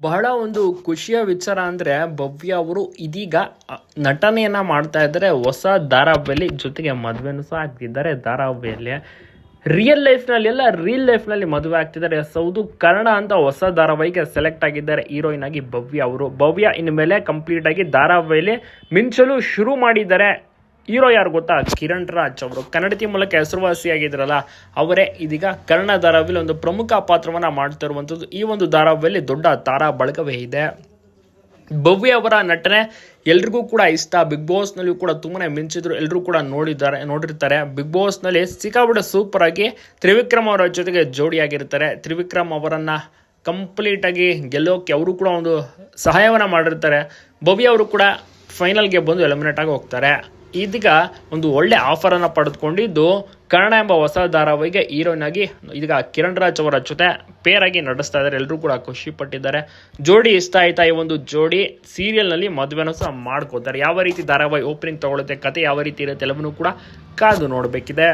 ಬಹಳ ಒಂದು ಖುಷಿಯ ವಿಚಾರ ಅಂದರೆ ಭವ್ಯ ಅವರು ಇದೀಗ ನಟನೆಯನ್ನ ಮಾಡ್ತಾ ಇದ್ದಾರೆ. ಹೊಸ ಧಾರಾವಾಹಿಯಲ್ಲಿ ಜೊತೆಗೆ ಮದುವೆನೂ ಸಹ ಆಗ್ತಿದ್ದಾರೆ. ಧಾರಾವಾಹಿಯಲ್ಲಿ ರಿಯಲ್ ಲೈಫ್ನಲ್ಲಿ ಎಲ್ಲ ರಿಯಲ್ ಲೈಫ್ನಲ್ಲಿ ಮದುವೆ ಆಗ್ತಿದ್ದಾರೆ. ಸೌದು ಕನ್ನಡ ಅಂತ ಹೊಸ ಧಾರಾವಾಹಿಗೆ ಸೆಲೆಕ್ಟ್ ಆಗಿದ್ದಾರೆ ಹೀರೋಯಿನ್ ಆಗಿ ಭವ್ಯ ಅವರು. ಭವ್ಯ ಇನ್ಮೇಲೆ ಕಂಪ್ಲೀಟ್ ಆಗಿ ಧಾರಾವಾಹಿಯಲ್ಲಿ ಮಿಂಚಲು ಶುರು ಮಾಡಿದ್ದಾರೆ ಹೀರೋ ಯಾರು ಗೊತ್ತಾ? ಕಿರಣ್ ರಾಜ್ ಅವರು. ಕನ್ನಡತಿ ಮೂಲಕ ಹೆಸರುವಾಸಿಯಾಗಿದ್ರಲ್ಲ, ಅವರೇ ಇದೀಗ ಕನ್ನಡ ಧಾರಾವಿಯಲ್ಲಿ ಒಂದು ಪ್ರಮುಖ ಪಾತ್ರವನ್ನ ಮಾಡ್ತಿರುವಂಥದ್ದು ಈ ಒಂದು ಧಾರಾವಿಯಲ್ಲಿ ದೊಡ್ಡ ತಾರಾ ಬಳಗವೇ ಇದೆ. ಭವ್ಯ ಅವರ ನಟನೆ ಎಲ್ರಿಗೂ ಕೂಡ ಇಷ್ಟ. ಬಿಗ್ ಬಾಸ್ನಲ್ಲಿಯೂ ಕೂಡ ತುಂಬಾನೇ ಮಿಂಚಿದ್ರು. ಎಲ್ಲರೂ ಕೂಡ ನೋಡಿದ್ದಾರೆ, ನೋಡಿರ್ತಾರೆ. ಬಿಗ್ ಬಾಸ್ನಲ್ಲಿ ಸಿಕ್ಕಾಬಿಡ ಸೂಪರ್ ಆಗಿ ತ್ರಿವಿಕ್ರಮ್ ಅವರ ಜೊತೆಗೆ ಜೋಡಿಯಾಗಿರ್ತಾರೆ. ತ್ರಿವಿಕ್ರಮ್ ಅವರನ್ನ ಕಂಪ್ಲೀಟ್ ಆಗಿ ಗೆಲ್ಲೋಕೆ ಅವರು ಕೂಡ ಒಂದು ಸಹಾಯವನ್ನ ಮಾಡಿರ್ತಾರೆ. ಭವ್ಯ ಅವರು ಕೂಡ ಫೈನಲ್ಗೆ ಬಂದು ಎಲಿಮಿನೇಟ್ ಆಗಿ ಹೋಗ್ತಾರೆ. ಇದೀಗ ಒಂದು ಒಳ್ಳೆ ಆಫರ್ ಅನ್ನ ಪಡೆದುಕೊಂಡಿದ್ದು ಕನ್ನಡ ಎಂಬ ಹೊಸ ಧಾರಾವಾಹಿಗೆ ಹೀರೋಯಿನ್ ಆಗಿ ಇದೀಗ ಕಿರಣ್ ರಾಜ್ ಅವರ ಜೊತೆ ಪೇರ್ ಆಗಿ ನಡೆಸ್ತಾ ಇದ್ದಾರೆ. ಎಲ್ಲರೂ ಕೂಡ ಖುಷಿ ಪಟ್ಟಿದ್ದಾರೆ. ಜೋಡಿ ಇಷ್ಟ ಆಯ್ತಾ ಈ ಒಂದು ಜೋಡಿ? ಸೀರಿಯಲ್ನಲ್ಲಿ ಮದುವೆನೂ ಸಹ ಮಾಡ್ಕೋತಾರೆ ಯಾವ ರೀತಿ ಧಾರಾವಾಹಿ ಓಪನಿಂಗ್ ತಗೊಳುತ್ತೆ ಕತೆ ಯಾವ ರೀತಿ ಇರುತ್ತೆ ಎಲ್ಲವನ್ನೂ ಕೂಡ ಕಾದು ನೋಡಬೇಕಿದೆ.